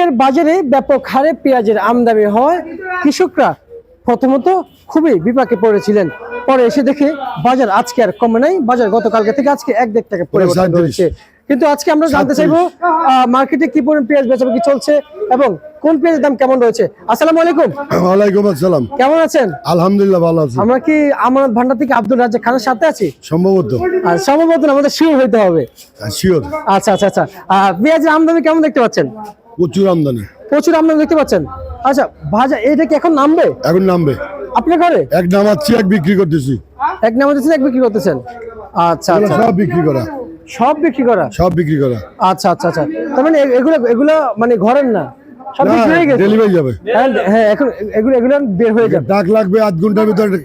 আজকের বাজারে ব্যাপক হারে পেঁয়াজের আমদানি হয়। কৃষকরা প্রথমত খুবই বিপাকে পড়েছিলেন। পরে এসে দেখে বাজার আজকে আর কমে নাই। বাজার গতকালকে থেকে আজকে এক দেড় টাকা পরিবর্তন হয়েছে কিন্তু আজকে আমরা জানতে চাইব মার্কেটে কি পরিমাণ পেঁয়াজ বেচাবেচি চলছে এবং কোন পেঁয়াজের দাম কেমন রয়েছে? আসসালামু আলাইকুম। ওয়ালাইকুম আসসালাম। কেমন আছেন? আলহামদুলিল্লাহ ভালো আছি। আমরা কি আমানত ভান্ডার থেকে আব্দুল রাজ্জাক খানের সাথে আছি? সম্ভবত। আর সম্ভবত আমাদের শিওর হইতে হবে। শিওর। আচ্ছা আচ্ছা আচ্ছা। পেঁয়াজের আমদানি কেমন দেখতে পাচ্ছেন? প্রচুর আমদানি। প্রচুর আমদানি দেখতে পাচ্ছেন। আচ্ছা ভাজা এটা কি এখন নামবে? এখন নামবে। আপনার ঘরে? এক নামাচ্ছি এক বিক্রি করতেছি। এক নামে দিচ্ছেন এক বিক্রি করতেছেন। আচ্ছা আচ্ছা। সব বিক্রি করা। সব বিক্রি করা? সব বিক্রি করা। আচ্ছা আচ্ছা আচ্ছা। তার মানে এগুলো এগুলো মানে ঘরের না? সব বিক্রি হয়ে গেছে? ডেলিভারি যাবে। হ্যাঁ হ্যাঁ এখন এগুলো এগুলো বের হয়ে যাবে। ডাক লাগবে আধ ঘণ্টার ভিতরে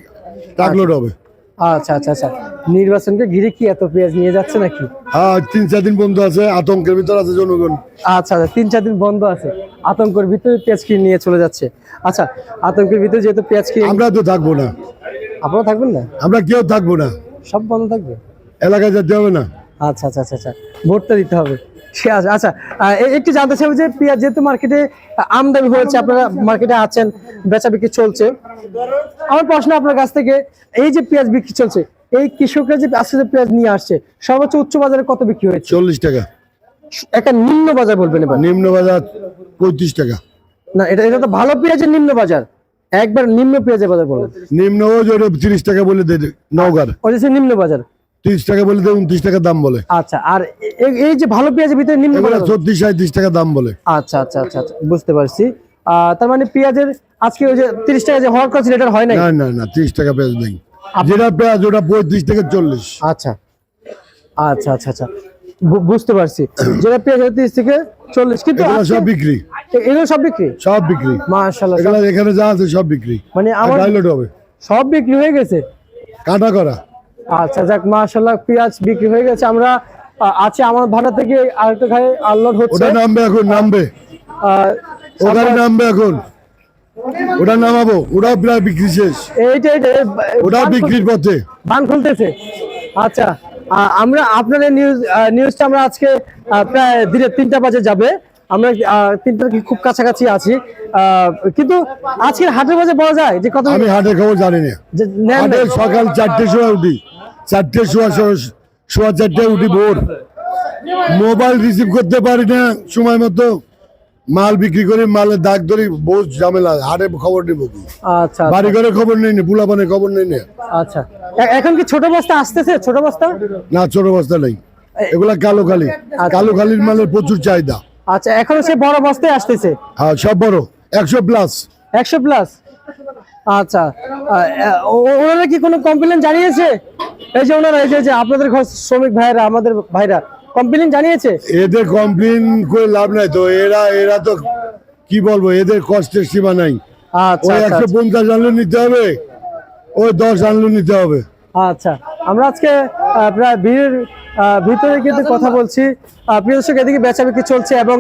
ডাক লোড হবে। আচ্ছা আচ্ছা আচ্ছা। নির্বাচনকে ঘিরে কি এত পেঁয়াজ নিয়ে যাচ্ছে নাকি? হ্যাঁ তিন চার দিন বন্ধ আছে আতঙ্কের ভিতর আছে জনগণ। আচ্ছা আচ্ছা তিন চার দিন বন্ধ আছে। আতঙ্কের ভিতরে পেঁয়াজ কিনে নিয়ে চলে যাচ্ছে? আচ্ছা আতঙ্কের ভিতরে যেহেতু পেঁয়াজ কিনে আমরা তো থাকব না। আপনারা থাকবেন না? আমরা কেউ থাকব না। সব বন্ধ থাকবে? এলাকায় যেতে হবে না। আচ্ছা আচ্ছা আচ্ছা আচ্ছা। ভোটটা দিতে হবে। সে আচ্ছা আচ্ছা একটু জানতে চাইব যে পেঁয়াজ যেহেতু মার্কেটে আমদানি হয়েছে আপনারা মার্কেটে আছেন বেচা বিক্রি চলছে। আমার প্রশ্ন আপনার কাছ থেকে এই যে পেঁয়াজ বিক্রি চলছে এই কৃষকরা যে আজকে যে পেঁয়াজ নিয়ে আসছে সর্বোচ্চ উচ্চ বাজারে কত বিক্রি হয়েছে? চল্লিশ টাকা। একটা নিম্ন বাজার বলবেন এবার। নিম্ন বাজার পঁয়ত্রিশ টাকা। না এটা এটা তো ভালো পেঁয়াজের নিম্ন বাজার। একবার নিম্ন পেঁয়াজের বাজার বলেন। নিম্ন ওই তিরিশ টাকা বলে দেয় নওগার। ওই নিম্ন বাজার। তিরিশ টাকা বলে দেয় উনত্রিশ টাকা দাম বলে। আচ্ছা আর এই যে ভালো পেঁয়াজের ভিতরে নিম্ন এগুলো বাজার ছত্রিশ সাঁত্রিশ টাকা দাম বলে। আচ্ছা আচ্ছা আচ্ছা আচ্ছা বুঝতে পারছি। তার মানে পেঁয়াজের আজকে ওই যে তিরিশ টাকা যে হওয়ার কথা এটা হয় নাই? না না না তিরিশ টাকা পেঁয়াজ নেই। যেটা পেঁয়াজ ওটা পঁয়ত্রিশ থেকে চল্লিশ। আচ্ছা আচ্ছা আচ্ছা আচ্ছা বুঝতে পারছি। যেটা পেঁয়াজ হয় তিরিশ থেকে চল্লিশ কিন্তু এগুলো সব বিক্রি। এগুলো সব বিক্রি? সব বিক্রি। মাশাল্লাহ এগুলো এখানে যা আছে সব বিক্রি। মানে আমার সব বিক্রি হয়ে গেছে? কাটা করা। আচ্ছা যাক মাশাল্লাহ পেঁয়াজ বিক্রি হয়ে গেছে। আমরা আছে আমার ভাড়া থেকে আরেকটা ঘরে আনলোড হচ্ছে। ওটা নামবে এখন নামবে ওখানে নামবে এখন। ওটা নামাবো ওটা প্রায় বিক্রি শেষ। এইটা এইটা ওটা বিক্রির পথে। বান খুলতেছে। আচ্ছা আমরা আপনাদের নিউজ নিউজটা আমরা আজকে প্রায় দিনে তিনটা বাজে যাবে। আমরা আহ, তিনটার কি খুব কাছাকাছি আছি। কিন্তু আজকের হাটের বাজে পাওয়া যায় যে কত আমি হাটের খবর জানি না। সকাল চারটে সময় উঠি। চারটে শোয়া শোয়া চারটায় উঠি ভোর। মোবাইল রিসিভ করতে পারি না সময় মতো। মাল বিক্রি করে মালের দাগ ধরি বহু ঝামেলা হাটে খবর নেব কি? আচ্ছা বাড়ি ঘরে খবর নেই না পুলাপানের খবর নেই না। আচ্ছা। এখন কি ছোট বস্তা আসতেছে? ছোট বস্তা? না ছোট বস্তা নেই। এগুলা কালো খালি। কালো খালির মালের প্রচুর চাহিদা। আচ্ছা এখন সে বড় বস্তায় আসতেছে? হ্যাঁ সব বড়। একশো প্লাস একশো প্লাস আচ্ছা। ওনারা কি কোনো কমপ্লেন জানিয়েছে? এই যে ওনারা এই যে- আপনাদের ঘর শ্রমিক ভাইরা আমাদের ভাইরা কমপ্লেন জানিয়েছে? এদের কমপ্লেন করে লাভ নাই তো এরা এরা তো কি বলব এদের কষ্টের সীমা নাই। আচ্ছা ওই আচ্ছা, একশো পঞ্চাশ আনলে নিতে হবে ওই দশ আনলে নিতে হবে। আচ্ছা আমরা আজকে প্রায় ভিড়ের ভিতরে কিন্তু কথা বলছি। প্রিয় দর্শক এদিকে বেচা বিক্রি চলছে এবং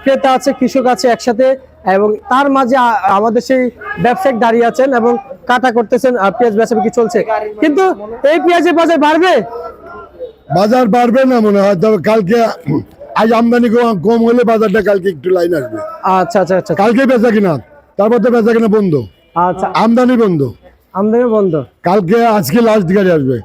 ক্রেতা আছে কৃষক আছে একসাথে এবং তার মাঝে আমাদের সেই ব্যবসায়িক দাঁড়িয়ে আছেন এবং কাটা করতেছেন আর পেঁয়াজ বেচা বিক্রি চলছে। কিন্তু এই পেঁয়াজের বাজার বাড়বে? বাজার বাড়বে না মনে হয়। তবে কালকে আজ আমদানি কম- হলে বাজারটা কালকে একটু লাইন আসবে। আচ্ছা আচ্ছা আচ্ছা। কালকে বেচা কিনা? তারপর তো বেচা কিনা বন্ধ। আচ্ছা। আমদানি বন্ধ। আমদানি বন্ধ। কালকে আজকে লাস্ট গাড়ি আসবে।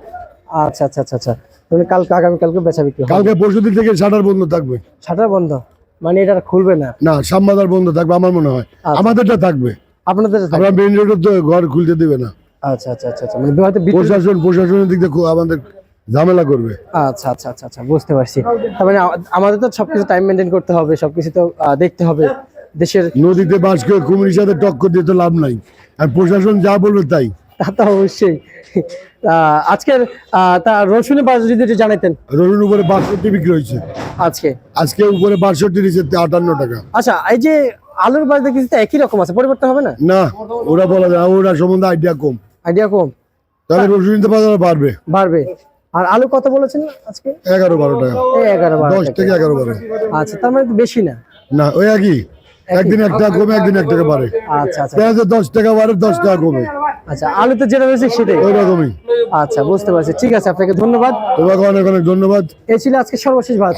আচ্ছা আচ্ছা আচ্ছা আচ্ছা। মানে কালকে আগামী কালকে বেচা বিক্রি কালকে পরশু দিন থেকে শাটার বন্ধ থাকবে। শাটার বন্ধ? মানে এটা খুলবে না? না সামবাজার বন্ধ থাকবে আমার মনে হয়। আমাদেরটা থাকবে। আপনাদের আমরা মেইন রোডে তো ঘর খুলতে দেবে না। আচ্ছা আচ্ছা আচ্ছা আচ্ছা। মানে হয়তো প্রশাসন প্রশাসনের দিক দিয়ে আমাদের ঝামেলা করবে। আচ্ছা আচ্ছা আচ্ছা আচ্ছা বুঝতে পারছি। তার মানে আমাদের তো সবকিছু টাইম মেনটেন করতে হবে সবকিছু তো দেখতে হবে। দেশের নদীতে বাস করে কুমিরির সাথে টক্কর দিয়ে তো লাভ নাই। আর প্রশাসন যা বলবে তাই। তা তো অবশ্যই। আজকের তা রসুনের বাজার যদি একটু জানাইতেন রসুন উপরে বাষট্টি বিক্রি হয়েছে। আজকে। আজকে উপরে বাষট্টি নিচে আটান্ন টাকা। আচ্ছা এই যে আলুর বাজার দেখি তো একই রকম আছে পরিবর্তন হবে না? না ওরা বলা যায় ওরা সম্বন্ধে আইডিয়া কম। আইডিয়া কম। তাহলে রসুন বাজার বাড়বে। বাড়বে। আর আলু কত বলেছেন আজকে? এগারো বারো টাকা। এগারো বারো দশ। থেকে এগারো বারো। আচ্ছা তার মানে বেশি না। না ওই একই। একদিন এক টাকা কমে একদিন এক টাকা বাড়ে। আচ্ছা আচ্ছা। পেঁয়াজের দশ টাকা বাড়ে দশ টাকা কমে। আচ্ছা আলু তো যেটা রয়েছে সেটাই। ওই রকমই। আচ্ছা বুঝতে পারছি। ঠিক আছে আপনাকে ধন্যবাদ। তোমাকে অনেক অনেক ধন্যবাদ। এই ছিল আজকে সর্বশেষ ভারত